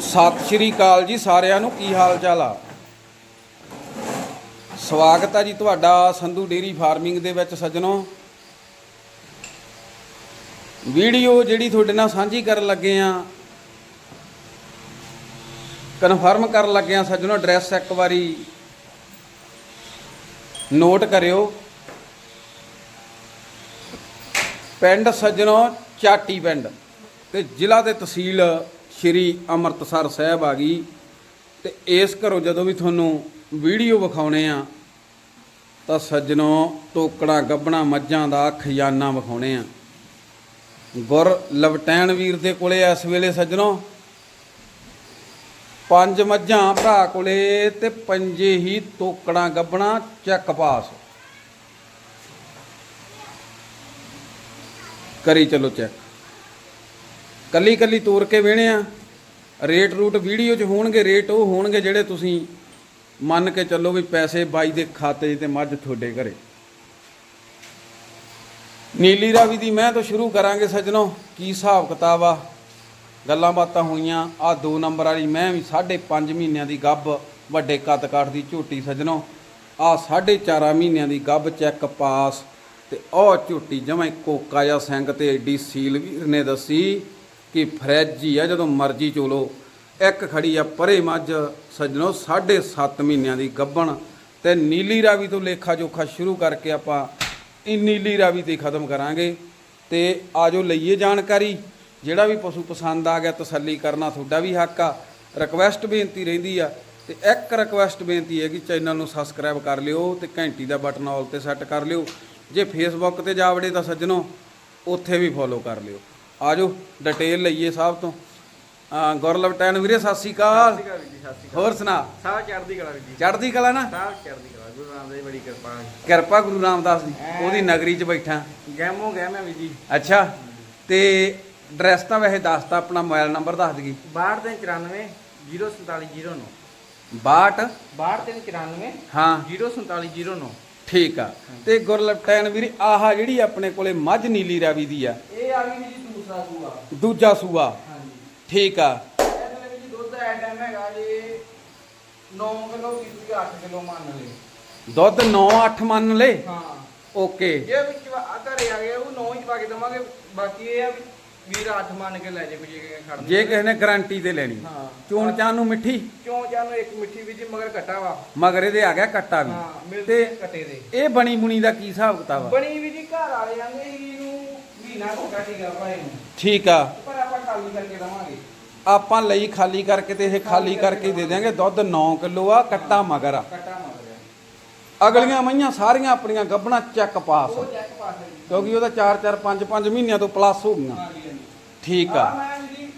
ਸਤਿ ਸ਼੍ਰੀ ਅਕਾਲ ਜੀ ਸਾਰਿਆਂ ਨੂੰ, ਕੀ ਹਾਲ ਚਾਲ ਆ? ਸਵਾਗਤ ਆ ਜੀ ਤੁਹਾਡਾ ਸੰਧੂ ਡੇਰੀ ਫਾਰਮਿੰਗ ਦੇ ਵਿੱਚ ਸੱਜਣੋ। ਵੀਡੀਓ ਜਿਹੜੀ ਤੁਹਾਡੇ ਨਾਲ ਸਾਂਝੀ ਕਰਨ ਲੱਗੇ ਆ, ਕਨਫਰਮ ਕਰਨ ਲੱਗੇ ਆ ਸੱਜਣੋ, ਐਡਰੈਸ ਇੱਕ ਵਾਰੀ ਨੋਟ ਕਰਿਓ। ਪਿੰਡ ਸੱਜਣੋ, ਚਾਟੀ ਪਿੰਡ ਤੇ ਜ਼ਿਲ੍ਹਾ ਤੇ ਤਹਿਸੀਲ ਸ਼੍ਰੀ ਅੰਮ੍ਰਿਤਸਰ ਸਾਹਿਬ ਆ ਗਈ ਤੇ ਇਸ ਘਰੋਂ ਜਦੋਂ ਵੀ ਤੁਹਾਨੂੰ ਵੀਡੀਓ ਵਿਖਾਉਣੇ ਆ, ਤਾਂ ਸੱਜਣੋ ਟੋਕੜਾ ਗੱਬਣਾ ਮੱਝਾਂ ਦਾ ਖਜ਼ਾਨਾ ਵਿਖਾਉਣੇ ਆ। ਗੁਰ ਲਵਟੈਣ ਵੀਰ ਦੇ ਕੋਲੇ ਇਸ ਵੇਲੇ ਸੱਜਣੋ। ਪੰਜ ਮੱਝਾਂ ਭਰਾ ਕੋਲੇ ਤੇ ਪੰਜੇ ਹੀ ਟੋਕੜਾ ਗੱਬਣਾ ਚੱਕ ਪਾਸ। ਕਰੀ ਚਲੋ ਚੈੱਕ ਕੱਲੀ ਕੱਲੀ ਤੋਰ ਕੇ ਵੇਣੇ ਆ। ਰੇਟ ਰੂਟ ਵੀਡੀਓ 'ਚ ਹੋਣਗੇ, ਰੇਟ ਉਹ ਹੋਣਗੇ ਜਿਹੜੇ ਤੁਸੀਂ ਮੰਨ ਕੇ ਚੱਲੋ ਵੀ ਪੈਸੇ ਬਾਈ ਦੇ ਖਾਤੇ 'ਚ ਤੇ ਮੱਝ ਤੁਹਾਡੇ ਘਰੇ। ਨੀਲੀ ਰਾਵੀ ਦੀ ਮੈਂ ਤੋਂ ਸ਼ੁਰੂ ਕਰਾਂਗੇ ਸੱਜਣੋ, ਕੀ ਹਿਸਾਬ ਕਿਤਾਬ ਆ? ਗੱਲਾਂ ਬਾਤਾਂ ਹੋਈਆਂ, ਆ ਦੋ ਨੰਬਰ ਵਾਲੀ ਮੈਂ ਵੀ 5.5 ਮਹੀਨਿਆਂ ਦੀ ਗੱਭ ਵੱਡੇ ਕੱਦ ਕਾਠ ਦੀ ਝੋਟੀ ਸੱਜਣੋ, ਆ 4.5 ਮਹੀਨਿਆਂ ਦੀ ਗੱਭ ਚੈੱਕ ਪਾਸ, ਤੇ ਉਹ ਝੋਟੀ ਜਮਾਂ ਕੋਕਾ ਜਾਂ ਸਿੰਘ ਤੇ ਏਡੀ ਸੀਲ ਵੀਰ ਨੇ ਦੱਸੀ। ਕਿ ਫਰੈਜ ਹੀ ਆ, ਜਦੋਂ ਮਰਜ਼ੀ ਚੋਲੋ। ਇੱਕ ਖੜੀ ਆ ਪਰੇ ਮੱਝ, ਸੱਜਣੋ 7.5 ਮਹੀਨਿਆਂ ਦੀ ਗੱਭਣ ਤੇ ਨੀਲੀ ਰਾਵੀ ਤੋਂ ਲੇਖਾ ਜੋਖਾ ਸ਼ੁਰੂ ਕਰਕੇ ਆਪਾਂ ਇਹ ਨੀਲੀ ਰਾਵੀ ਤੇ ਖਤਮ ਕਰਾਂਗੇ। ਤੇ ਆਜੋ ਲਈਏ ਜਾਣਕਾਰੀ। ਜਿਹੜਾ ਵੀ ਪਸ਼ੂ ਪਸੰਦ ਆ ਗਿਆ, ਤਸੱਲੀ ਕਰਨਾ ਤੁਹਾਡਾ ਵੀ ਹੱਕ ਆ। ਰਿਕਵੈਸਟ ਬੇਨਤੀ ਰਹਿੰਦੀ ਆ। ਤੇ ਇੱਕ ਰਿਕਵੈਸਟ ਬੇਨਤੀ ਹੈ ਕਿ ਚੈਨਲ ਨੂੰ ਸਬਸਕ੍ਰਾਈਬ ਕਰ ਲਿਓ ਤੇ ਘੰਟੀ ਦਾ ਬਟਨ ਆਲ ਤੇ ਸੈੱਟ ਕਰ ਲਿਓ। ਜੇ ਫੇਸਬੁੱਕ ਤੇ ਜਾ ਵੜੇ ਤਾਂ ਸੱਜਣੋ, ਉੱਥੇ ਵੀ ਫੋਲੋ ਕਰ ਲਿਓ। ਆਜੋ ਡਿਟੇਲ ਲਈਏ ਸਭ ਤੋਂ। ਗੁਰਲਵ ਟੈਨ ਵੀਰੇ ਸਤਿ ਸ਼੍ਰੀ ਅਕਾਲ। ਹੋਰ ਸੁਣਾ? ਸਾਹਿਬ ਚੜ੍ਹਦੀ ਕਲਾ ਜੀ। ਚੜ੍ਹਦੀ ਕਲਾ ਨਾ? ਸਾਹਿਬ ਚੜ੍ਹਦੀ ਕਲਾ ਗੁਰੂ ਰਾਮਦਾਸ ਦੀ ਬੜੀ ਕਿਰਪਾ ਹੈ। ਕਿਰਪਾ ਗੁਰੂ ਰਾਮਦਾਸ ਦੀ ਉਹਦੀ ਨਗਰੀ 'ਚ ਬੈਠਾ। ਗੈਮੋ ਗੈਮ ਹੈ ਵੀਰ ਜੀ। ਅੱਛਾ ਤੇ ਐਡਰੈਸ ਤਾਂ ਵੈਸੇ ਦੱਸਤਾ ਆਪਣਾ ਮੋਬਾਈਲ ਨੰਬਰ ਦੱਸ ਦਗੀ 6294 04709 62 6294 ਹਾਂ। 04709 ਠੀਕ ਆ। ਤੇ ਗੁਰਲਪਟੈਨ ਵੀਰ ਆਹ ਜਿਹੜੀ ਆਪਣੇ ਕੋਲੇ ਮੱਝ ਨੀਲੀ ਰਾਵੀ ਦੀ ਆ। ਇਹ ਆ ਗਈ ਜੀ ਦੂਸਰਾ ਸੂਆ। ਦੂਜਾ ਸੂਆ। ਹਾਂਜੀ। ਠੀਕ ਆ। ਇਹਦੇ ਵਿੱਚ ਜੀ ਦੁੱਧ ਐਟਮ ਹੈਗਾ ਜੀ 9 ਕਿਲੋ ਕੀਤੀ 8 ਕਿਲੋ ਮੰਨ ਲਏ। ਦੁੱਧ 9-8 ਮੰਨ ਲੈ ਹਾਂ। ਓਕੇ। ਜੇ ਵਿੱਚ ਘਰੇ ਆ ਗਿਆ ਉਹ 9 ਹੀ ਪਾ ਕੇ ਦਵਾਂਗੇ। ਬਾਕੀ ਇਹ ਆ ਵੀ ਵੀਰ 8 ਮੰਨ ਕੇ ਲੈ ਜੇ ਕੋਈ ਜੇ ਖੜਨੀ ਜੇ ਕਿਸੇ ਨੇ ਗਾਰੰਟੀ ਤੇ ਲੈਣੀ। ਹਾਂ। ਚੋਣ ਚਾਹ ਨੂੰ ਮਿੱਠੀ? ਕਿਉਂ ਜਾਨੂੰ ਇੱਕ ਮਿੱਠੀ ਵਿੱਚ ਮਗਰ ਕੱਟਾ ਵਾ। ਮਗਰ ਇਹਦੇ ਆ ਗਿਆ ਕੱਟਾ ਵੀ। ਹਾਂ ਮਿਲਦੇ ਤੇ ਕੱਟੇ ਦੇ। ਇਹ ਬਣੀ ਬੁਣੀ ਦਾ ਕੀ ਹਿਸਾਬ ਕਿਤਾਬ ਆ? ਬਣੀ ਵੀ ਜੀ ਘਰ ਵਾਲੇ ਆਂਦੇ ਇਹਨੂੰ ਮਹੀਨਾ ਗਿਆ ਠੀਕਾ ਠੀਕ ਆ। ਪਰ ਆਪਾਂ ਖਾਲੀ ਕਰਕੇ ਦਵਾਂਗੇ। ਆਪਾਂ ਲਈ ਖਾਲੀ ਕਰਕੇ ਤੇ ਇਹ ਖਾਲੀ ਕਰਕੇ ਹੀ ਦੇ ਦਿਆਂਗੇ। ਦੁੱਧ 9 ਕਿਲੋ ਆ ਕੱਟਾ ਮਗਰ ਆ। ਕੱਟਾ ਮਗਰ ਅਗਲੀਆਂ ਮਈਆਂ ਸਾਰੀਆਂ ਆਪਣੀਆਂ ਗੱਬਣਾ ਚੱਕ ਪਾਸ। ਉਹ ਚੈੱਕ ਪਾਸ ਹੈ ਜੀ। ਕਿਉਂਕਿ ਉਹਦਾ 4 4 5 5 ਮਹੀਨਿਆਂ ਤੋਂ ਪਲੱਸ ਹੋ ਗਈਆਂ। ਹਾਂਜੀ ਹਾਂਜੀ। ਠੀਕ ਆ। ਆਹ ਮੈਂ ਜੀ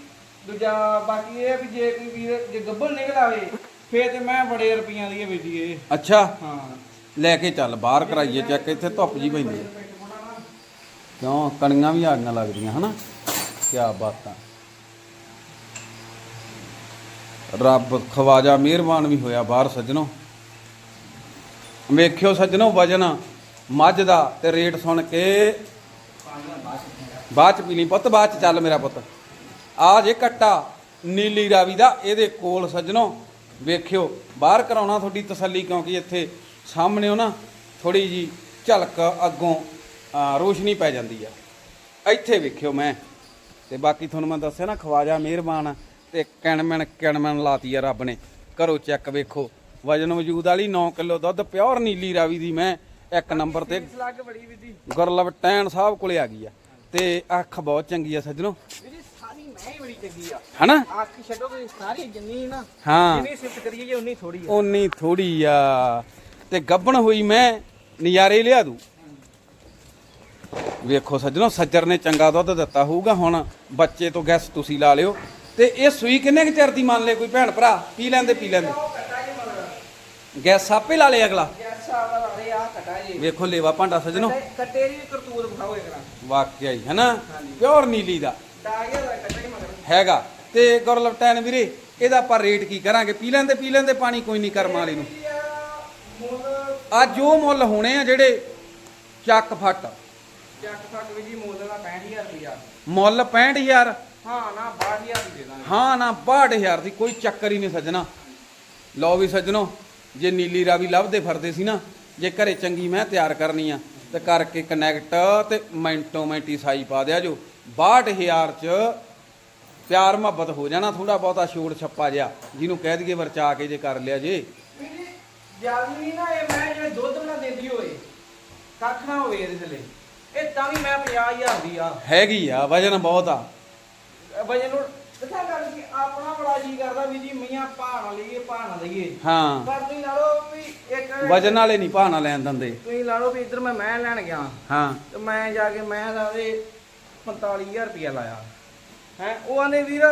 ਦੂਜਾ ਬਾਕੀ ਇਹ ਆ ਵੀ ਜੇ ਕੋਈ ਵੀਰ ਜੇ ਗੱਬਲ ਨਿਕਲ ਆਵੇ ਫੇਰ ਤੇ ਮੈਂ ਬੜੇ ਰੁਪਈਆਂ ਦੀ ਵੇਚੀਏ ਅੱਛਾ। ਹਾਂ। ਲੈ ਕੇ ਚੱਲ ਬਾਹਰ ਕਰਾਈਏ ਚੈੱਕ ਇੱਥੇ ਧੁੱਪ ਜੀ ਪੈਂਦੀ ਹੈ। ਕਿਉਂ? ਕਣੀਆਂ ਵੀ ਆ ਗਈਆਂ ਲੱਗਦੀਆਂ, ਹਨਾ? ਕੀ ਬਾਤਾਂ। ਰੱਬ ਖਵਾਜਾ ਮਿਹਰਬਾਨ ਵੀ ਹੋਇਆ ਬਾਹਰ ਸੱਜਣੋ। ਵੇਖਿਓ ਸੱਜਣੋ ਵਜਨ, ਮੱਝ ਦਾ ਤੇ ਰੇਟ ਸੁਣ ਕੇ। ਬਾਅਦ ਚ ਪੀ ਲਈ ਪੁੱਤ, ਬਾਅਦ ਚ ਚੱਲ ਮੇਰਾ ਪੁੱਤ। ਆ ਜੇ ਕੱਟਾ, ਨੀਲੀ ਰਾਵੀ ਦਾ, ਇਹਦੇ ਕੋਲ ਸੱਜਣੋ। ਵੇਖਿਓ, ਬਾਹਰ ਕਰਾਉਣਾ ਤੁਹਾਡੀ ਤਸੱਲੀ ਕਿਉਂਕਿ ਇੱਥੇ ਸਾਹਮਣੇ ਨਾ ਥੋੜੀ ਜੀ ਝਲਕ ਅੱਗੋਂ ਰੋਸ਼ਨੀ ਪੈ ਜਾਂਦੀ ਆ। ਇੱਥੇ ਵੇਖਿਓ ਮੈਂ। ਤੇ ਬਾਕੀ ਤੁਹਾਨੂੰ ਮੈਂ ਦੱਸਿਆ ਨਾ ਖਵਾਜਾ ਮਿਹਰਬਾਨ ਤੇ ਕਣਮਣ ਕਣਮਣ ਲਾਤੀ ਆ ਰੱਬ ਨੇ। ਕਰੋ ਚੈੱਕ ਵੇਖੋ। ਵਜਨ ਵਜੂਦ ਵਾਲੀ 9 ਕਿਲੋ ਦੁੱਧ ਪਿਓਰ ਨੀਲੀ ਰਾਵੀ ਦੀ ਮੈਂ ਇੱਕ ਨੰਬਰ ਤੇ ਗੁਰਲਵ ਟੈਣ ਸਾਹਿਬ ਕੋਲੇ ਆ ਗਈ ਆ। ਤੇ ਅੱਖ ਬਹੁਤ ਚੰਗੀ ਆ ਸੱਜਣੋ। ਹਨਾ? ਅੱਖ ਛੱਡੋ ਕਿ ਸਾਰੀ ਜਿੰਨੀ ਨਾ ਹਾਂ। ਜਿੰਨੀ ਸਿਫਤ ਕਰੀਏ ਉਨੀ ਥੋੜੀ ਆ। ਉਨੀ ਥੋੜੀ ਆ। ਤੇ ਗੱਬਣ ਹੋਈ ਮੈਂ ਨਜ਼ਾਰੇ ਲਿਆ ਦੂ। ਵੇਖੋ ਸੱਜਣੋ, ਸੱਜਰ ਨੇ ਚੰਗਾ ਦੁੱਧ ਦਿੱਤਾ ਹੋਊਗਾ, ਹੁਣ ਬੱਚੇ ਤੋਂ ਗੈਸ ਤੁਸੀਂ ਲਾ ਲਿਓ। ਤੇ ਇਹ ਸੂਈ ਕਿੰਨੇ ਕੁ ਚਿਰ ਦੀ ਮੰਨ ਲੈ ਕੋਈ ਭੈਣ ਭਰਾ? ਪੀ ਲੈਂਦੇ ਪੀ ਲੈਂਦੇ। ਗੈਸ ਆਪੇ ਲਾ ਲੇ ਅਗਲਾ। ਵੇਖੋ ਲੇਵਾ ਭਾਂਡਾ ਸੱਜਣੋ। ਕੱਟੇ- ਦੀ ਕਰਤੂਤ ਵਿਖਾਓ ਇੱਕ ਵਾਕਿਆ ਹੀ, ਹੈਨਾ? ਪਿਓਰ ਨੀਲੀ ਦਾ। ਹੈਗਾ। ਤੇ ਗੁਰਲਵਟੈਨ ਵੀਰੇ, ਇਹਦਾ ਆਪਾਂ ਰੇਟ ਕੀ ਕਰਾਂਗੇ? ਪੀ ਲੈਂਦੇ ਪੀ ਲੈਂਦੇ, ਪਾਣੀ ਕੋਈ ਨਹੀਂ ਕਰਮ ਵਾਲੀ ਨੂੰ। ਅੱਜ ਉਹ ਮੁੱਲ ਹੋਣੇ ਆ ਜਿਹੜੇ ਚੱਕ ਫੱਟ। ਚੱਕ ਫੱਕ ਵੀ ਜੀ ਮੁੱਲ ਦਾ 65000 ਰੁਪਇਆ ਮੁੱਲ 65000 ਹਾਂ ਨਾ 62000 ਦੀ ਦਾਂਗੇ। ਹਾਂ ਨਾ 62000 ਦੀ ਕੋਈ ਚੱਕਰ ਹੀ ਨਹੀਂ ਸੱਜਣਾ। ਲਓ ਵੀ ਸੱਜਣੋ ਜੇ ਨੀਲੀ ਰਾਵੀ ਲੱਭਦੇ ਫਿਰਦੇ ਸੀ ਨਾ ਜੇ ਘਰੇ ਚੰਗੀ ਮੈਂ ਤਿਆਰ ਕਰਨੀ ਆ ਤੇ ਕਰਕੇ ਕਨੈਕਟ ਤੇ ਮਿੰਟੋ ਮਿੰਟੀ ਸਾਈ ਪਾ ਦਿਆ ਜੋ। 62000 ਚ ਪਿਆਰ ਮੁਹੱਬਤ ਹੋ ਜਾਣਾ ਥੋੜਾ ਬਹੁਤਾ ਛੋੜ ਛੱਪਾ ਜਿਆ ਜਿਹਨੂੰ ਕਹਿ ਦਈਏ ਵਰਚਾ ਕੇ ਜੇ ਕਰ ਲਿਆ ਜੇ। ਜ਼ਿਆਦਾ ਨਹੀਂ ਨਾ ਇਹ ਮੈਂ ਜਿਹੜੇ ਦੁੱਧ ਨਾ ਦਿੰਦੀ ਹੋਏ ਕੱਖ ਨਾ ਹੋਵੇ ਇਹਦੇ ਥੱਲੇ। ਇਹ ਤਾਂ ਵੀ ਮੈਂ 50000 ਦੀ ਆ। ਹੈਗੀ ਆ ਵਜਨ ਬਹੁਤ ਆ। ਵਜਨ ਨੂੰ ਦੱਸਾਂ ਗੱਲ ਕਿ ਆਪਣਾ ਬੜਾ ਜੀ ਕਰਦਾ ਵੀ ਜੀ ਮੀਆਂ ਭਾਣਾ ਲਈਏ ਭਾਣਾ ਲਈਏ। ਹਾਂ। ਪਰ ਤੁਸੀਂ ਲਾ ਲਓ ਵੀ ਇੱਕ ਵਜਨ ਵਾਲੇ ਨਹੀਂ ਭਾਣਾ ਲੈਣ ਦਿੰਦੇ। ਤੁਸੀਂ ਲਾ ਲਓ ਵੀ ਇੱਧਰ ਮੈਂ ਮੈਂ ਲੈਣ ਗਿਆ। ਹਾਂ। ਤੇ ਮੈਂ ਜਾ ਕੇ ਮੈਂ ਦਾ ਉਹਦੇ 45000 ਰੁਪਇਆ ਲਾਇਆ। ਹੈ ਉਹ ਆਨੇ ਵੀਰ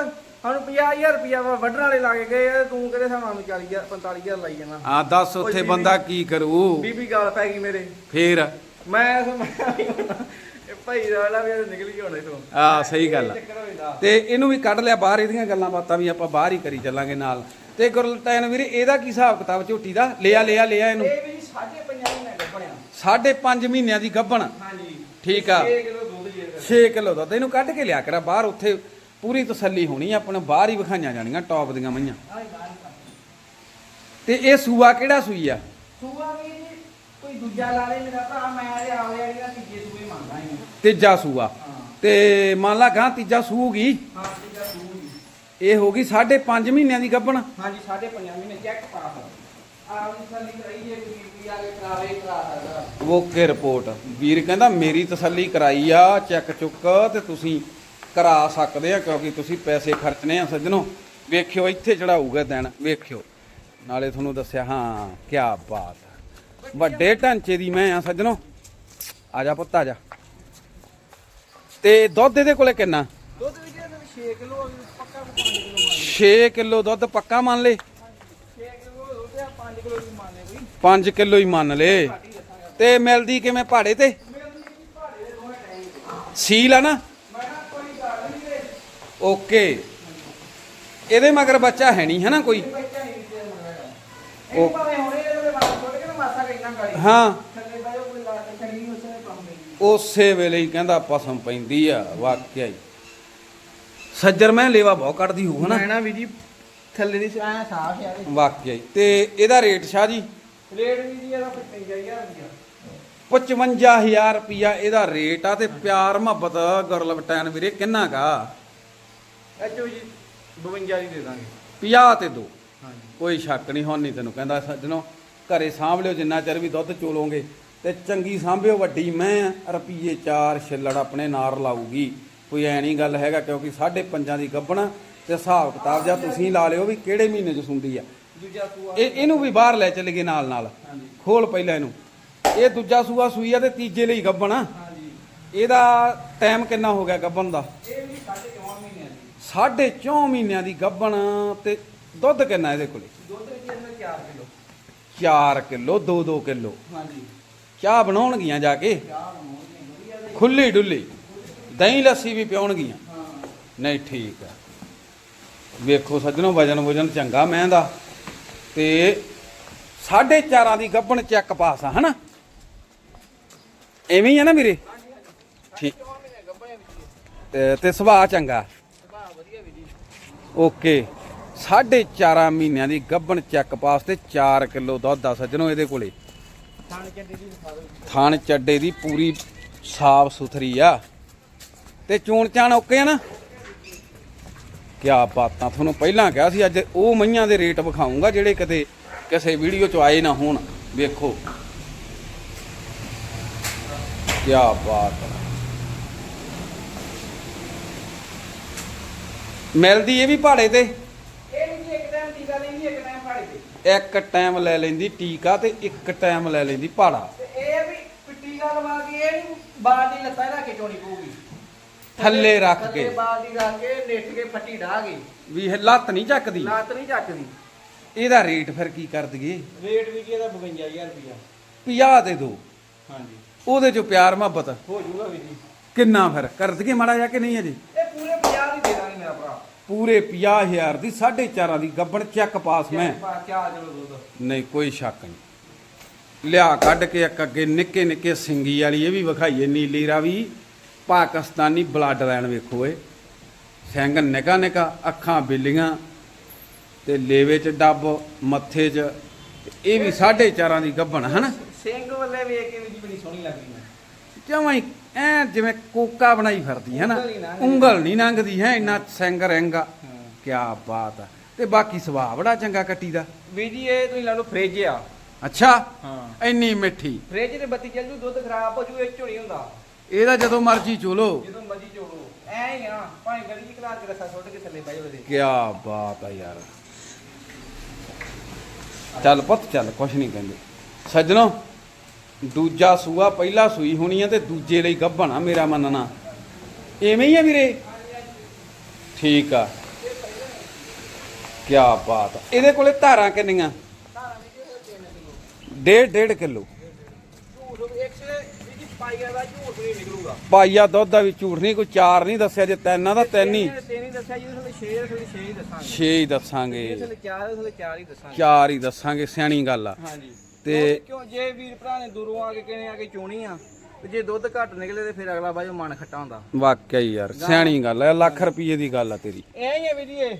ਸਾਨੂੰ 50000 ਰੁਪਇਆ ਵਾ ਵੱਢਣ ਵਾਲੇ ਲਾ ਕੇ ਗਏ ਆ, ਤੂੰ ਕਿਹੜੇ ਨਾਲ 40000 45000 ਲਾਈ ਜਾਣਾ। ਆ ਦੱਸ ਉੱਥੇ ਬੰਦਾ ਕੀ ਕਰੂ? ਬੀਬੀ ਗਾਲ ਪੈ ਗਈ ਮੇਰੇ। ਫੇਰ? ਮੈਂ ਇਹ ਭਾਈ ਦਾ ਵਾਲਾ ਵੀ ਨਿਕਲ ਹੀ ਹੋਣਾ ਇਥੋਂ। ਆ ਸਹੀ ਗੱਲ ਆ। ਚੱਕਰ ਹੋਈਦਾ ਤੇ ਇਹਨੂੰ ਵੀ ਕੱਢ ਲਿਆ ਬਾਹਰ ਇਹਦੀਆਂ ਗੱਲਾਂ ਬਾਤਾਂ ਵੀ ਆਪਾਂ ਬਾਹਰ ਹੀ ਕਰੀ ਚੱਲਾਂਗੇ ਨਾਲ। ਤੇ ਗੁਰਲਟੈਨ ਵੀਰੇ ਇਹਦਾ ਕੀ ਹਿਸਾਬ ਕਿਤਾਬ ਝੋਟੀ ਦਾ? ਲਿਆ ਲਿਆ ਲਿਆ ਇਹਨੂੰ। ਇਹ ਵੀ ਸਾਢੇ ਪੰਜਾਹ ਮਹੀਨੇ ਗੱਭਣਿਆ ਸਾਢੇ ਪੰਜ ਮਹੀਨਿਆਂ ਦੀ ਗੱਭਣ। ਹਾਂਜੀ। ਠੀਕ ਆ। 6 ਕਿਲੋ ਦੁੱਧ ਜੇ 6 ਕਿਲੋ ਦਾ ਇਹਨੂੰ ਕੱਢ ਕੇ ਲਿਆ ਕਰਾ। ਬਾਹਰ ਉੱਥੇ ਪੂਰੀ ਤਸੱਲੀ ਹੋਣੀ ਆ, ਆਪਣੇ ਬਾਹਰ ਹੀ ਵਿਖਾਈਆਂ ਜਾਣੀਆਂ ਟੌਪ ਦੀਆਂ ਮਈਆਂ ਤੇ ਇਹ ਸੂਆ ਕਿਹੜਾ ਸੂਈ ਆ? ਸੂਆ ਵੀ ਕੋਈ ਦੂਜਾ ਲਾ ਲੇ ਮੇਰਾ ਭਰਾ ਮੈਂ ਇਹਦੇ ਆਲੇ ਵਾਲੀ ਦਾ ਤੀਜੇ ਸੂਏ ਮੰਗਦਾ ਹੀ ਤੀਜਾ ਸੂਆ। ਹਾਂ। ਤੇ ਮੰਨ ਲਾ ਗਾਂ ਤੀਜਾ ਸੂਗੀ ਹਾਂ ਤੀਜਾ ਜੀ ਇਹ ਹੋ ਗਈ ਸਾਢੇ ਪੰਜ ਮਹੀਨਿਆਂ ਦੀ ਗੱਭਣ। ਹਾਂਜੀ ਸਾਢੇ ਪੰਜਾਂ ਮਹੀਨੇ ਚੈੱਕ ਪਾਸ ਆ ਵੀ ਥੱਲੀ ਕਰਾਈ ਜੇ ਕੋਈ ਵੀ ਆ ਕੇ ਕਰਾਵੇ ਕਰਾ ਸਕਦਾ। Okay report. ਵੀਰ ਕਹਿੰਦਾ ਮੇਰੀ ਤਸੱਲੀ ਕਰਾਈ ਆ ਚੈੱਕ ਚੁੱਕ ਤੇ ਤੁਸੀਂ ਕਰਾ ਸਕਦੇ ਆ ਕਿਉਂਕਿ ਤੁਸੀਂ ਪੈਸੇ ਖਰਚਨੇ ਆ ਸੱਜਣੋ। ਵੇਖਿਓ ਇੱਥੇ ਚੜਾਊਗਾ ਦਿਨ। ਵੇਖਿਓ। ਨਾਲੇ ਤੁਹਾਨੂੰ ਦੱਸਿਆ ਹਾਂ ਕੀ ਬਾਤ। ਵੱਡੇ ਢਾਂਚੇ ਦੀ ਮੈਂ ਆ ਸੱਜਣੋ। ਆ ਜਾ ਪੁੱਤ ਆ ਜਾ। ਤੇ ਦੁੱਧ ਇਹਦੇ ਕੋਲੇ ਕਿੰਨਾ? ਦੁੱਧ ਵੀ ਜੇ 6 ਕਿਲੋ ਪੱਕਾ 5 ਕਿਲੋ ਮੰਨ 6 ਕਿਲੋ ਦੁੱਧ ਪੱਕਾ ਮੰਨ ਲੇ 6 ਕਿਲੋ ਦੁੱਧ ਆ 5 ਕਿਲੋ ਵੀ ਮੰਨ ਲੈ ਕੋਈ 5 ਕਿਲੋ ਹੀ ਮੰਨ ਲੇ ਤੇ ਮਿਲਦੀ ਕਿਵੇਂ ਪਹਾੜੇ ਤੇ? ਸੀਲ ਆ ਨਾ? ਓਕੇ। ਇਹਦੇ ਮਗਰ ਬੱਚਾ ਹੈ ਨਹੀਂ ਹੈ ਨਾ ਕੋਈ? ਬੱਚਾ ਨਹੀਂ ਤੇ ਮੰਗਦਾ ਇਹ ਭਾਵੇਂ ਹੁਣੇ ਇਹਦੇ ਵਾਲਾ ਛੋੜ ਕੇ ਨਾ ਗਾੜੀ ਹਾਂ। ਥੱਲੇ ਬਾਜੋ ਕੋਈ ਲਾ ਕੇ ਖੜੀ ਉਸੇ ਕੰਮ ਵੇਲੇ ਹੀ ਕਹਿੰਦਾ ਪਸਮ ਪੈਂਦੀ ਆ ਵਾਕਿਆ ਹੀ। ਸੱਜਰ ਮੈਂ ਲੇਵਾ ਬਹੁਤ ਕੱਢਦੀ ਹੋਊ ਹਨਾ? ਮੈਂ ਨਾ ਵੀ ਜੀ ਥੱਲੇ ਦੀ ਐ ਸਾਫ਼ ਯਾਰ ਵਾਕਿਆ ਹੀ। ਤੇ ਇਹਦਾ ਰੇਟ ਸ਼ਾਹ ਜੀ? ਰੇਟ ਵੀ ਜੀ ਇਹਦਾ 55000 ਰੁਪਇਆ। 55000 ਰੁਪਿਆ ਇਹਦਾ ਰੇਟ ਆ ਤੇ ਪਿਆਰ ਮੁਹੱਬਤ ਗੁਰਲਵਟੈਨ ਵੀਰੇ ਕਿੰਨਾ ਕਾ ਐਚੋ ਜੀ 52 ਦੀ ਦੇ ਦਾਂਗੇ। 50 ਤੇ ਦੋ। ਹਾਂਜੀ। ਕੋਈ ਸ਼ੱਕ ਨਹੀਂ ਹੁਣ ਨਹੀਂ ਤੈਨੂੰ ਕਹਿੰਦਾ ਸੱਜਣੋ। ਘਰੇ ਸਾਂਭ ਲਿਓ ਜਿੰਨਾ ਚਿਰ ਵੀ ਦੁੱਧ ਚੋਲੋਗੇ। ਤੇ ਚੰਗੀ ਸਾਂਭਿਓ ਵੱਡੀ ਮੈਂ ਰੁਪਈਏ 4 ਛਿੱਲੜ ਆਪਣੇ ਨਾਰ ਲਾਊਗੀ। ਕੋਈ ਐ ਨਹੀਂ ਗੱਲ ਹੈਗਾ ਕਿਉਂਕਿ ਸਾਢੇ ਪੰਜਾਂ ਦੀ ਗੱਬਣ ਤੇ ਹਿਸਾਬ ਕਿਤਾਬ ਜਾਂ ਤੁਸੀਂ ਲਾ ਲਿਓ ਵੀ ਕਿਹੜੇ ਮਹੀਨੇ 'ਚ ਸੁੰਦੀ ਆ। ਦੂਜਾ ਸੂਆ ਇਹ ਇਹਨੂੰ ਵੀ ਬਾਹਰ ਲੈ ਚੱਲਗੇ ਨਾਲ ਨਾਲ। ਖੋਲ ਪਹਿਲਾਂ ਇਹਨੂੰ। ਇਹ ਦੂਜਾ ਸੂਆ ਸੂਈ ਆ ਤੇ ਤੀਜੇ ਲਈ ਗੱਬਣ ਹਾਂਜੀ। ਇਹਦਾ ਟਾਈਮ ਕਿੰਨਾ ਹੋ ਗਿਆ ਗੱਬਣ ਦਾ? ਸਾਢੇ ਚੌਂ ਮਹੀਨੇ ਦੀ। ਸਾਢੇ ਚੌਂ ਮਹੀਨਿਆਂ ਦੀ ਗੱਬਣ ਤੇ ਦੁੱਧ ਕਿੰਨਾ ਇਹਦੇ ਕੋਲੇ? ਦੁੱਧ ਇਹਦੇ 4 ਕਿਲੋ। 4 kilo 2-2 kilo. ਹਾਂਜੀ। ਚਾਹ ਬਣਾਉਣਗੀਆਂ ਜਾ ਕੇ? ਖੁੱਲੀ ਡੁੱਲੀ। ਦਹੀਂ ਲੱਸੀ ਵੀ ਪਿਉਣਗੀਆਂ। ਹਾਂ। ਨਹੀਂ ਠੀਕ ਆ। ਵੇਖੋ ਸੱਜਣੋ ਵਜਨ ਵਜਨ ਚੰਗਾ ਮੈਂ ਦਾ। ਤੇ ਸਾਢੇ ਚਾਰਾਂ ਦੀ ਗੱਬਣ ਚੈੱਕ ਪਾਸ ਆ ਹਨਾ? ਐਵੇਂ ਹੀ ਆ ਨਾ ਵੀਰੇ? ਠੀਕ। ਤੇ ਸੁਭਾਅ ਚੰਗਾ। ਸੁਭਾਅ ਵਧੀਆ ਵੀ ਜੀ। ਓਕੇ। ਸਾਢੇ ਚਾਰਾਂ ਮਹੀਨਿਆਂ ਦੀ ਗੱਬਣ ਚੈੱਕ ਪਾਸ ਤੇ 4 ਕਿਲੋ ਦੁੱਧ ਆ ਸੱਜਣੋ ਇਹਦੇ ਕੋਲੇ। ਥਾਣ ਚੱਡੀ ਦੀ ਦਿਖਾ ਦਿਓ ਥਣ ਚੱਡੇ ਦੀ ਪੂਰੀ ਸਾਫ਼ ਸੁਥਰੀ ਆ। ਤੇ ਚੂਣ ਚਾਣ ਓਕੇ ਆ ਨਾ? ਕਿਆ ਬਾਤਾਂ ਤੁਹਾਨੂੰ ਪਹਿਲਾਂ ਕਿਹਾ ਸੀ ਅੱਜ ਉਹ ਮਈਆਂ ਦੇ ਰੇਟ ਵਿਖਾਉਂਗਾ ਜਿਹੜੇ ਕਿਤੇ ਕਿਸੇ ਵੀਡੀਓ ਚ ਆਏ ਨਾ ਹੋਣ। ਵੇਖੋ। ਕਿਆ ਬਾਤ। ਮਿਲਦੀ ਇਹ ਵੀ ਪਹਾੜੇ ਤੇ ਇਹ ਵੀ ਜੀ ਇੱਕ ਟਾਈਮ ਟੀਕਾ ਲੈਂਦੀ ਇੱਕ ਟਾਈਮ ਫਾੜੇ ਤੇ ਇੱਕ ਟਾਈਮ ਲੈ ਲੈਂਦੀ ਟੀਕਾ ਤੇ ਇੱਕ ਟਾਈਮ ਲੈ ਲੈਂਦੀ ਪਹਾੜਾ ਤੇ ਇਹ ਵੀ ਪਿੱਟੀ ਗੱਲ ਲਵਾ ਕੇ ਇਹ ਨਹੀਂ ਬਾਲ ਦੀ ਲੱਤਾਂ ਰੱਖ ਕੇ ਚੋਣੀ ਪਊਗੀ। ਥੱਲੇ ਰੱਖ ਥੱਲੇ ਕੇ ਬਾਲ ਦੀ ਰੱਖ ਕੇ ਨਿੱਠ ਕੇ ਫੱਟੀ ਢਾਹ ਗਈ ਵੀ ਇਹ ਲੱਤ ਨਹੀਂ ਚੱਕਦੀ। ਲੱਤ ਨਹੀਂ ਚੱਕਦੀ। ਇਹਦਾ ਰੇਟ ਫਿਰ ਕੀ ਕਰ ਦਈਏ? ਰੇਟ ਵੀ ਜੀ ਇਹਦਾ 52000 ਰੁਪਇਆ। 50 ਦੇ ਦੋ। ਹਾਂਜੀ। ਉਹਦੇ ਚ ਪਿਆਰ ਮੁਹੱਬਤ। ਹੋ ਜੂਗਾ ਵੀ ਜੀ। ਕਿੰਨਾ ਫਿਰ? ਕਰ ਦਈਏ ਮਾੜਾ ਜਾ ਕੇ ਨਹੀਂ ਅਜੇ? ਇਹ ਪੂਰੇ 50 ਦੀ ਦੇ ਦਾਂਗੇ ਮੇਰਾ ਭਰਾ। ਪੂਰੇ 50000 ਦੀ 4.5 ਦੀ ਗੱਬਣ ਚੱਕ ਪਾਸ ਮੈਂ। ਪਾ ਦੁੱਧ ਨਹੀਂ ਕੋਈ ਸ਼ੱਕ ਨਹੀਂ। ਲਿਆ ਕੱਢ ਕੇ ਇੱਕ ਅੱਗੇ ਨਿੱਕੇ ਨਿੱਕੇ ਸਿੰਗੀ ਵਾਲੀ ਇਹ ਵੀ ਵਿਖਾਈਏ ਨੀਲੀ ਰਾਵੀ ਪਾਕਿਸਤਾਨੀ ਬਲੱਡ ਲਾਈਨ ਵੇਖੋ ਏ ਸਿੰਘ ਨਿਕਾ ਨਿਕਾ ਅੱਖਾਂ ਬਿੱਲੀਆਂ ਤੇ ਲੇਵੇ ਚ ਡੱਬ ਮੱਥੇ ਚ। ਤੇ ਇਹ ਵੀ ਸਾਢੇ ਚਾਰਾਂ ਦੀ ਗੱਭਣ ਹਨਾ? ਸਿੰਘ ਵੱਲੇ ਵੇਖ ਕੇ ਵੀ ਜੀ ਬੜੀ ਸੋਹਣੀ ਲੱਗਦੀ ਮੈਂ ਜਮਾਂ ਹੀ ਐ ਜਿਵੇਂ ਕੋਕਾ ਬਣਾਈ ਫਿਰਦੀ ਹੈ ਨਾ ਉਂਗਲ ਨਹੀਂ ਲੰਘਦੀ ਹੈ ਇੰਨਾ ਰਿੰਗਾ ਹਾਂ। ਕੀ ਬਾਤ ਆ। ਤੇ ਬਾਕੀ ਸੁਭਾਅ ਬੜਾ ਚੰਗਾ ਕੱਟੀ ਦਾ ਵੀ ਜੀ ਇਹ ਤੁਸੀਂ ਲਾ ਲਓ ਫ੍ਰਿਜ ਆ। ਅੱਛਾ ਹਾਂ। ਇੰਨੀ ਮਿੱਠੀ। ਫ੍ਰਿਜ ਤੇ ਬੱਤੀ ਚੱਲ ਜੂ ਦੁੱਧ ਖਰਾਬ ਹੋ ਜੂ ਇਹ ਝੋਣੀ ਹੁੰਦਾ। ਇਹਦਾ ਜਦੋਂ ਮਰਜ਼ੀ ਚੋਲੋ। ਜਦੋਂ ਮਰਜ਼ੀ ਚੋੜੋ ਐ ਹੀ ਆ ਭਾਵੇਂ ਗਲੀ ਦੀ ਕਲਾਸ ਰੱਖਾ ਸੁੱਟ ਕੇ ਥੱਲੇ ਬਹਿ ਜਾਓ ਕੀ ਬਾਤ ਆ ਯਾਰ। ਚੱਲ ਪੁੱਤ ਚੱਲ ਕੁਛ ਨਹੀਂ ਕਹਿੰਦੇ। ਸੱਜਣੋ ਦੂਜਾ ਸੂਆ ਪਹਿਲਾ ਸੂਈ ਹੋਣੀ ਆ ਤੇ ਦੂਜੇ ਲਈ ਗੱਭਣ ਮੇਰਾ ਮੰਨਣਾ। ਐਵੇਂ ਹੀ ਆ ਵੀਰੇ? ਠੀਕ ਆ। ਕੀ ਬਾਤ ਆ। ਇਹਦੇ ਕੋਲੇ ਧਾਰਾਂ ਕਿੰਨੀਆਂ? ਡੇਢ ਡੇਢ ਕਿਲੋ। ਪਾਈਆ ਦੁੱਧ ਦਾ ਵੀ ਝੂਠ ਨਹੀਂ ਕੋਈ ਚਾਰ ਨਹੀਂ ਦੱਸਿਆ ਜੇ ਤਿੰਨ ਦਾ ਤਿੰਨ ਹੀ। ਤਿੰਨ ਹੀ ਦੱਸਿਆ ਜੀ ਉਹਦੇ ਥੱਲੇ 6 ਥੱਲੇ 6 ਹੀ ਦੱਸਾਂਗੇ ਛੇ ਹੀ ਦੱਸਾਂਗੇ। ਇਹਦੇ ਥੱਲੇ 4 ਉਹਦੇ ਥੱਲੇ 4 ਹੀ ਦੱਸਾਂਗੇ। ਚਾਰ ਹੀ ਦੱਸਾਂਗੇ ਸਿਆਣੀ ਗੱਲ ਆ। ਹਾਂਜੀ। ਤੇ- ਕਿਉਂ? ਜੇ ਵੀਰ ਭਰਾ ਨੇ ਦੂਰੋਂ ਆ ਕੇ ਕਿਨੇ ਆ ਕੇ ਚੋਣੀ ਆ ਤੇ ਜੇ ਦੁੱਧ ਘੱਟ ਨਿਕਲੇ ਤੇ ਫਿਰ ਅਗਲਾ ਬਾਜੋ ਮਨ ਖੱਟਾ ਹੁੰਦਾ। ਵਾਕਿਆ ਹੀ ਯਾਰ ਸਿਆਣੀ ਗੱਲ ਹੈ ਲੱਖ ਰੁਪਏ ਦੀ ਗੱਲ ਆ ਤੇਰੀ। ਐ ਹੀ ਆ ਵੀਰ ਜੀ ਇਹ।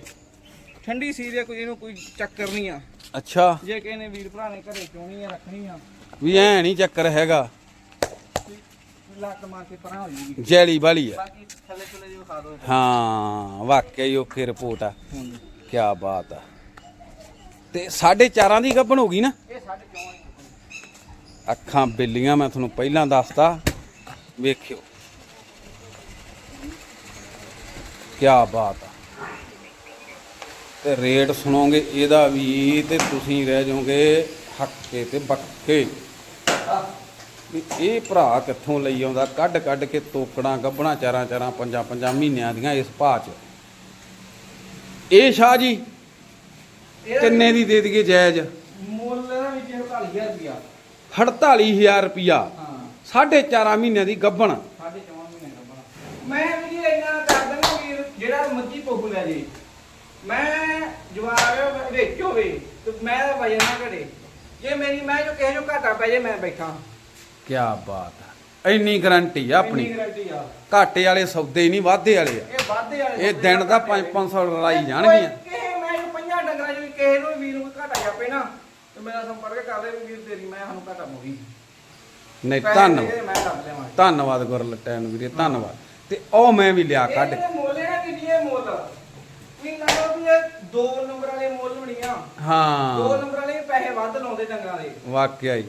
ਠੰਡੀ ਸੀਰ ਆ ਕੋਈ ਇਹਨੂੰ ਕੋਈ ਚੱਕਰ ਨਹੀਂ ਆ। ਅੱਛਾ। ਜੇ ਕਿਸੇ ਨੇ ਵੀਰ ਭਰਾ ਨੇ ਘਰੇ ਚੋਣੀ ਆ ਰੱਖਣੀ ਆ। ਵੀ ਐ ਨਹੀਂ ਚੱਕਰ ਹੈਗਾ। ਲੱਕ ਮਾਰ ਕੇ ਪਰਾਂ ਹੋ ਜੂਗੀ। ਜੈਲੀ ਵਾਲੀ ਆ। ਬਾਕੀ ਥੱਲੇ ਥੱਲੇ ਜੀ ਖਾ ਦੋ ਹਾਂ ਵਾਕਿਆ ਹੀ ਓਕੇ ਰਿਪੋਰਟ ਆ। ਕੀ ਬਾਤ ਆ। ਤੇ ਸਾਢੇ ਚਾਰਾਂ ਦੀ ਗੱਭਣ ਹੋ ਗਈ ਨਾ? ਅੱਖਾਂ ਬਿੱਲੀਆਂ ਮੈਂ ਤੁਹਾਨੂੰ ਪਹਿਲਾਂ ਦੱਸਤਾ। ਵੇਖਿਓ। ਕੀ ਬਾਤ ਆ। ਤੇ ਰੇਟ ਸੁਣੋਗੇ ਇਹਦਾ ਵੀ ਤੇ ਤੁਸੀਂ ਰਹਿ ਜਾਓਗੇ ਹੱਕੇ ਤੇ ਬੱਕੇ। ਵੀ ਇਹ ਭਰਾ ਕਿੱਥੋਂ ਲਈ ਆਉਂਦਾ? ਕੱਢ ਕੱਢ ਕੇ ਤੋਕੜਾਂ ਗੱਬਣਾ ਚਾਰਾਂ ਚਾਰਾਂ ਪੰਜਾਂ ਪੰਜਾਂ ਮਹੀਨਿਆਂ ਦੀਆਂ ਇਸ ਭਾਅ 'ਚ। ਇਹ ਸ਼ਾਹ ਜੀ ਕਿੰਨੇ ਦੀ ਦੇ ਦਈਏ ਜਾਇਜ਼? ਮੁੱਲ ਦਾ ਵਿੱਚ 40000 ਰੁਪਿਆ 48000 ਰੁਪਿਆ ਹਾਂ। ਸਾਢੇ ਚਾਰਾਂ ਮਹੀਨਿਆਂ ਦੀ ਗੱਬਣ ਸਾਡੇ ਚੋਂ ਮਹੀਨੇ ਦਾ ਬਣਾ ਮੈਂ ਵੀ ਜੀ ਇੰਨਾ ਕਰ ਦਿੰਦਾ ਵੀਰ ਜਿਹੜਾ ਮੱਜੀ ਪੋਗੂ ਲੈ ਜੇ। ਮੈਂ ਜਵਾਬ ਵਿੱਚ ਹੋਵੇ ਤੇ ਮੈਂ ਵਜਨ ਨਾ ਘੜੇ ਜੇ ਮੇਰੀ ਮੈਂ ਜੋ ਕਿਸੇ ਜੋ ਘਾਟਾ ਪੈ ਜੇ ਮੈਂ ਬੈਠਾ। ਕੀ ਬਾਤ ਆ। ਇੰਨੀ ਗਰੰਟੀ ਆ ਆਪਣੀ। ਇੰਨੀ ਗਾਰੰਟੀ ਆ। ਘਾਟੇ ਵਾਲੇ ਸੌਦੇ ਹੀ ਨਹੀਂ ਵਾਧੇ ਵਾਲੇ ਆ। ਇਹ ਵਾਧੇ ਵਾਲੇ ਇਹ ਦਿਨ ਦਾ 5-500 ਲੜਾਈ ਜਾਣਗੀਆਂ ਕਿਸੇ ਮੈਂ ਜੋ ਪੰਜਾਂ ਡੰਗਰਾਂ ਜੋ ਕਿਸੇ ਨੂੰ ਵੀਰ ਨੂੰ ਘਾਟਾ ਜਾਪੇ ਨਾ ਤੇ ਮੇਰਾ ਸੰਪਰਕ ਕਰ ਲੈ ਵੀ ਵੀਰ ਤੇਰੀ ਮੈਂ ਸਾਨੂੰ ਘਾਟਾ ਮੋਗੀ ਨਹੀਂ ਧੰਨਵਾਦ। ਕੇ ਮੈਂ ਲੱਭ ਲਿਆਵਾਂ ਧੰਨਵਾਦ ਗੁਰਲਟੈਨ ਵੀਰੇ ਧੰਨਵਾਦ। ਤੇ ਉਹ ਮੈਂ ਵੀ ਲਿਆ ਕੱਢ। ਇਹ ਮੋਲੇ ਨਾ ਕਿੰਨੀ ਇਹ ਮੁੱਲ? ਵੀ ਇਹ ਦੋ ਨੰਬਰ ਵਾਲੇ ਮੁੱਲ ਬਣੀਆਂ ਦੋ ਹਾਂ। ਨੰਬਰ ਵਾਲੇ ਪੈਸੇ ਵੱਧ ਲਾਉਂਦੇ ਡੰਗਰਾਂ ਦੇ। ਵਾਕਿਆ ਹੀ।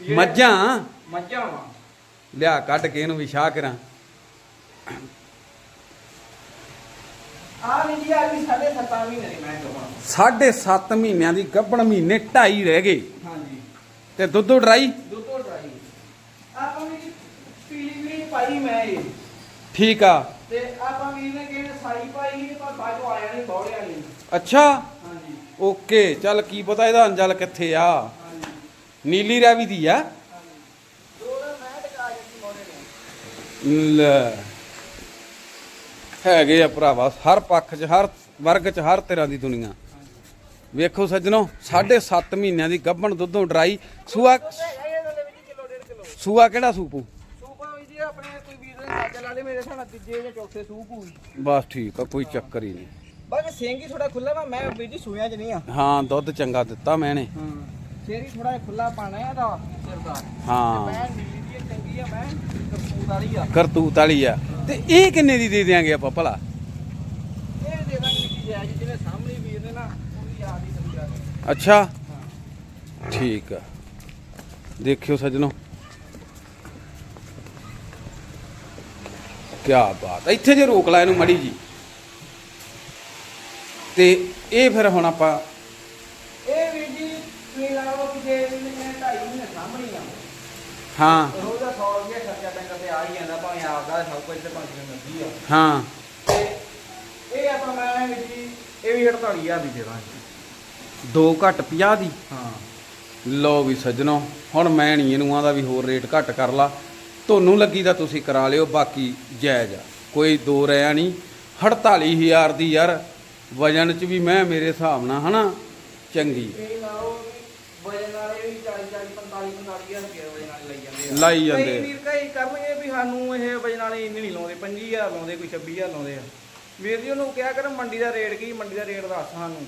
ਮੱਝਾਂ? ਮੱਝਾਂ ਵਾ। ਲਿਆ ਕੱਢ ਕੇ ਇਹਨੂੰ ਵੀ ਸ਼ਾਹ ਕਰਾਂ। ਆ ਵੀ ਜੀ ਆ ਵੀ ਸਾਡੇ 7 ਮਹੀਨੇ ਦੀ ਮੈਂ ਕਹਾਂ। ਸਾਢੇ 7 ਮਹੀਨਿਆਂ ਦੀ ਗੱਭਣ ਮਹੀਨੇ ਢਾਈ ਰਹਿ ਗਏ। ਹਾਂਜੀ। ਤੇ ਦੁੱਧੋ ਡਰਾਈ? ਦੁੱਧੋ ਡਰਾਈ। ਆਪਾਂ ਵੀ ਪੀਲੀ ਵੀ ਪਾਈ ਮੈਂ ਇਹ। ਠੀਕ ਆ। ਤੇ ਆਪਾਂ ਵੀ ਨੇ ਕਿਹਨੇ ਸਾਈ ਪਾਈ ਪਰ ਬਾਜੋ ਆਇਆ ਨਹੀਂ ਬੌੜਿਆ ਨਹੀਂ। ਅੱਛਾ। ਹਾਂਜੀ। ਓਕੇ ਚੱਲ ਕੀ ਪਤਾ ਇਹਦਾ ਅੰਜਲ ਕਿੱਥੇ ਆ। ਹਾਂਜੀ। ਨੀਲੀ ਰਾਵੀ ਦੀ ਆ। ਹਾਂਜੀ। ਦੋ ਦਾ ਮੈਂ ਟਕਾ ਜਾਂਦੀ ਨੇ ਲੈ। ਹੈਗੇ ਆ ਭਰਾਵਾ ਹਰ ਪੱਖ 'ਚ ਹਰ ਵਰਗ 'ਚ ਹਰ ਤਰ੍ਹਾਂ ਦੀ ਦੁਨੀਆ। ਵੇਖੋ ਸੱਜਣੋ 7.5 ਮਹੀਨਿਆਂ ਦੀ ਗੱਭਣ ਦੁੱਧੋਂ ਡਰਾਈ। ਸੂਆ ਸੂਆ ਕਿਹੜਾ ਸੂਪੂ ਬਸ ਠੀਕ ਆ ਕੋਈ ਚੱਕਰ ਹੀ ਨਹੀਂ। ਬਾਕੀ ਸਿੰਘ ਹੀ ਥੋੜਾ ਖੁੱਲਾ ਵਾ ਮੈਂ ਵੀਰ ਜੀ ਸੂਇਆ ਚ ਨਹੀਂ ਆ। ਹਾਂ ਦੁੱਧ ਚੰਗਾ ਦਿੱਤਾ ਮੈਨੇ। ਹਾਂ ਸਿਰ ਥੋੜਾ ਖੁੱਲਾ ਪਾਣਾ ਇਹਦਾ ਸਿਰ ਦਾ ਹਾਂ ਚੰਗੀ ਆ ਮੈਂ ਕਪੂਤ ਵਾਲੀ ਆ। ਕਰਤੂਤ ਵਾਲੀ ਆ। ਤੇ ਇਹ ਕਿੰਨੇ ਦੀ ਦੇ ਦਿਆਂਗੇ ਆਪਾਂ ਭਲਾ? ਇਹ ਦੇ ਦਾਂਗੇ ਜੀ ਜਾਇਜ਼ ਜਿਹਨੇ ਸਾਹਮਣੇ ਵੀਰ ਨੇ ਨਾ ਉਹਦੀ ਯਾਦ ਹੀ ਕਰੀ ਜਾ ਅੱਛਾ। ਠੀਕ ਆ। ਦੇਖਿਓ ਸੱਜਣੋ। ਕੀ ਬਾਤ। ਇੱਥੇ ਜੇ ਰੋਕ ਲਾ ਇਹਨੂੰ ਮੜੀ ਜੀ। ਤੇ ਇਹ ਫਿਰ ਹੁਣ ਆਪਾਂ ਇਹ ਵੀਰ ਜੀ ਤੁਸੀਂ ਲਾ ਲਓ ਕਿ ਜੇ ਸਾਹਮਣੇ ਆ ਹਾਂ। ਰੋਜ਼ 100 ਰੁਪਏ ਖਰਚਾ ਟੰਗ ਤੇ ਆ ਹੀ। ਜਾਂਦਾ ਭਾਵੇਂ ਆਪਦਾ ਸਭ ਕੁਝ ਤੇ ਭਾਵੇਂ ਮਰਜ਼ੀ ਆ ਹਾਂ ਤੇ ਇਹ ਆਪਾਂ ਮੈਂ ਵੀਰ ਜੀ ਇਹ ਵੀ 48000 ਦੀ ਦੇ ਦਾਂਗੇ ਦੋ ਘੱਟ 50 ਦੀ। ਹਾਂ ਲਓ ਵੀ ਸੱਜਣੋ, ਹੁਣ ਮੈਂ ਨਹੀਂ ਇਹਨੂੰ ਆਂਦਾ ਵੀ ਹੋਰ ਰੇਟ ਘੱਟ ਕਰ ਲਾ। ਤੁਹਾਨੂੰ ਲੱਗੀ ਤਾਂ ਤੁਸੀਂ ਕਰਾ ਲਿਓ, ਬਾਕੀ ਜਾਇਜ਼ ਆ। ਕੋਈ ਦੋ ਰਿਆ ਨਹੀਂ 48000 ਦੀ ਯਾਰ, ਵਜਨ ਚ ਵੀ ਮੈਂ ਮੇਰੇ ਹਿਸਾਬ ਨਾਲ ਹਨਾ, ਚੰਗੀ। ਇਹ ਲਾਓ ਵੀ ਵਜਨ ਵਾਲੇ ਵੀ 40 40 45 45000 ਰੁਪਏ ਵਜਨ ਵਾਲੇ ਲਈ ਜਾਂਦੇ ਆ। ਵੀਰ ਕਈ ਕਰਨਗੇ ਵੀ ਸਾਨੂੰ ਇਹ ਵਜਨ ਵਾਲੇ ਇੰਨੇ ਨਹੀਂ ਲਾਉਂਦੇ 25000 ਲਾਉਂਦੇ ਕੋਈ 26000 ਲਾਉਂਦੇ ਆ। ਵੀਰ ਜੀ ਉਹਨੂੰ ਕਿਹਾ ਕਰ ਮੰਡੀ ਦਾ ਰੇਟ ਕੀ ਮੰਡੀ ਦਾ ਰੇਟ ਦੱਸ ਸਾਨੂੰ।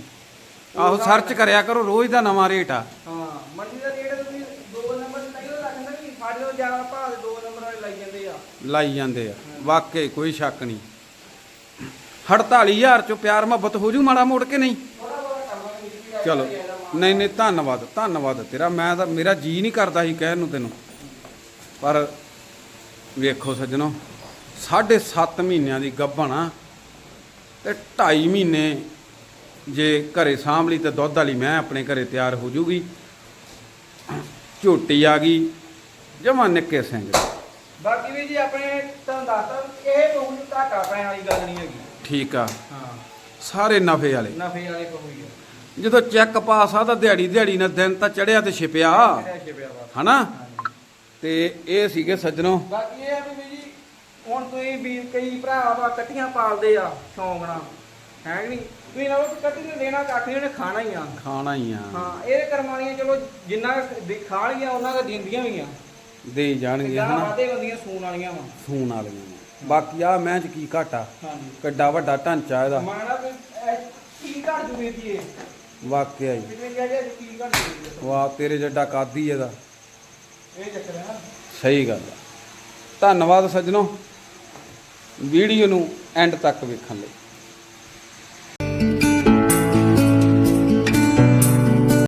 ਆਹੋ ਸਰਚ ਕਰਿਆ ਕਰੋ ਰੋਜ਼ ਦਾ ਨਵਾਂ ਰੇਟ ਆ। ਹਾਂ ਮੰਡੀ ਦਾ ਰੇਟ ਤੁਸੀਂ ਦੋ ਨੰਬਰ ਨਹੀਂ ਉਹ ਰੱਖਦਾ ਕਿ ਸਾਡੇ ਤੋਂ ਜ਼ਿਆਦਾ ਭਾਅ ਦੇ ਦੋ ਨੰਬਰ ਵਾਲੇ ਲਾਈ ਜਾਂਦੇ ਆ। ਲਾਈ ਜਾਂਦੇ ਆ। ਵਾਕਈ ਕੋਈ ਸ਼ੱਕ ਨਹੀਂ। 48000 ਚੋਂ ਪਿਆਰ ਮੁਹੱਬਤ ਹੋ ਜੂ ਮਾੜਾ ਮੋੜ ਕੇ ਨਹੀਂ? ਥੋੜਾ ਬਹੁਤਾ ਚਲੋ। ਨਹੀਂ ਨਹੀਂ ਧੰਨਵਾਦ ਧੰਨਵਾਦ ਤੇਰਾ। ਮੈਂ ਤਾਂ ਮੇਰਾ ਜੀ ਨਹੀਂ ਕਰਦਾ ਸੀ ਕਹਿਣ ਨੂੰ ਤੈਨੂੰ। ਪਰ ਵੇਖੋ ਸੱਜਣੋ ਸਾਢੇ 7 ਮਹੀਨਿਆਂ ਦੀ ਗੱਭਣ ਆ ਤੇ 2.5 ਮਹੀਨੇ ਜੇ ਘਰੇ ਸਾਂਭ ਲਈ ਤੇ ਦੁੱਧ ਵਾਲੀ ਮੈਂ ਆਪਣੇ ਘਰੇ ਤਿਆਰ ਹੋ ਜੂਗੀ। ਝੋਟੀ ਆ ਗਈ ਜਮਾ ਨਿੱਕੇ ਸਿੰਘ। ਬਾਕੀ ਵੀ ਜੀ ਆਪਣੇ ਤੁਹਾਨੂੰ ਦੱਸਦਾ ਇਹ ਕੋਈ ਘਾਟਾ ਪੈਣ ਵਾਲੀ ਗੱਲ ਨਹੀਂ ਹੈਗੀ। ਠੀਕ ਆ। ਹਾਂ। ਸਾਰੇ ਨਫੇ ਵਾਲੇ। ਨਫੇ ਵਾਲੇ ਕੋਈ ਆ ਜਦੋਂ ਚੈੱਕ ਪਾਸ ਆ ਤਾਂ ਦਿਹਾੜੀ ਦਿਹਾੜੀ ਨਾਲ ਦਿਨ ਤਾਂ ਚੜਿਆ ਤੇ ਛਿਪਿਆ। ਹਨਾ। ਤੇ ਇਹ ਸੀਗੇ ਸੱਜਣੋ। ਬਾਕੀ ਇਹ ਆ ਵੀ ਵੀ ਜੀ ਹੁਣ ਤੁਸੀਂ ਵੀ ਕਈ ਭਰਾ ਵਾ ਕੱਟੀਆਂ ਪਾਲਦੇ ਆ ਸ਼ੌਂਕ ਨਾਲ। ਹੈ ਕਿ ਨਹੀਂ? ਤੁਸੀਂ ਨਾ ਉਹ ਕੱਟੀ ਨੇ ਦੇਣਾ ਕੱਖ ਨਹੀਂ ਉਹਨੇ ਖਾਣਾ ਹੀ ਆ। ਖਾਣਾ ਹੀ ਆ। ਹਾਂ ਇਹ ਕਰਮਾਣੀਆਂ ਚਲੋ ਜਿੰਨਾ ਖਾ ਲੀਆਂ ਉਹਨਾਂ ਦਾ ਦਿੰਦੀਆਂ ਵੀ ਆ। ਦੇ ਹੀ ਜਾਣਗੇ ਜਾਂ ਹਨਾ? ਵਾਦੇ ਬੰਦੀਆਂ ਸੂਣ ਵਾਲੀਆਂ ਵਾ। ਫੋਨ ਵਾਲੀਆਂ। ਬਾਕੀ ਆ ਮੈਂ ਚ ਕੀ ਘਾਟਾ? ਕਿੱਡਾ ਵੱਡਾ ਢਾਂਚਾ ਇਹਦਾ। ਮਾਣਾ ਕੀ ਘੜ ਜੂਵੇ ਜੀ ਇਹ ਵਾਕਿਆ ਹੀ ਵਾਹ ਤੇਰੇ ਜੱਡਾ ਕਾਦੀ ਇਹਦਾ? ਇਹ ਚੱਕਰ ਹੈ ਸਹੀ ਗੱਲ ਆ। ਧੰਨਵਾਦ ਸੱਜਣੋ। ਵੀਡੀਓ ਨੂੰ ਐਂਡ ਤੱਕ ਵੇਖਣ ਲਈ।